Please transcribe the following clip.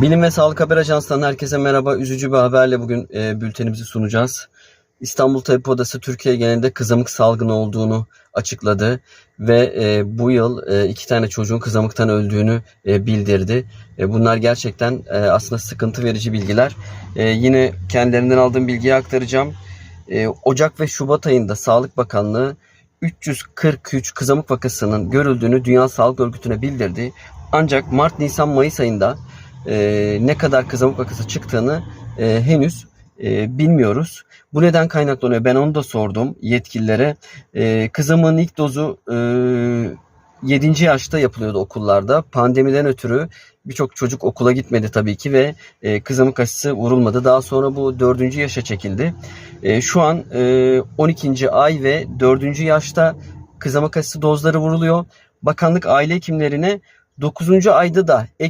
Bilim ve Sağlık Haber Ajansı'ndan herkese merhaba. Üzücü bir haberle bugün e, bültenimizi sunacağız. İstanbul Tabip Odası Türkiye genelinde kızamık salgını olduğunu açıkladı ve e, bu yıl e, iki tane çocuğun kızamıktan öldüğünü e, bildirdi. E, bunlar gerçekten e, aslında sıkıntı verici bilgiler. E, yine kendilerinden aldığım bilgiyi aktaracağım. E, Ocak ve Şubat ayında Sağlık Bakanlığı 343 kızamık vakasının görüldüğünü Dünya Sağlık Örgütü'ne bildirdi. Ancak Mart, Nisan, Mayıs ayında e, ne kadar kızamık vakası çıktığını e, henüz e, bilmiyoruz. Bu neden kaynaklanıyor? Ben onu da sordum yetkililere. E, kızamığın ilk dozu e, 7. yaşta yapılıyordu okullarda. Pandemiden ötürü birçok çocuk okula gitmedi tabii ki ve e, kızamık aşısı vurulmadı. Daha sonra bu 4. yaşa çekildi. E, şu an e, 12. ay ve 4. yaşta kızamık aşısı dozları vuruluyor. Bakanlık aile hekimlerine 9. ayda da ek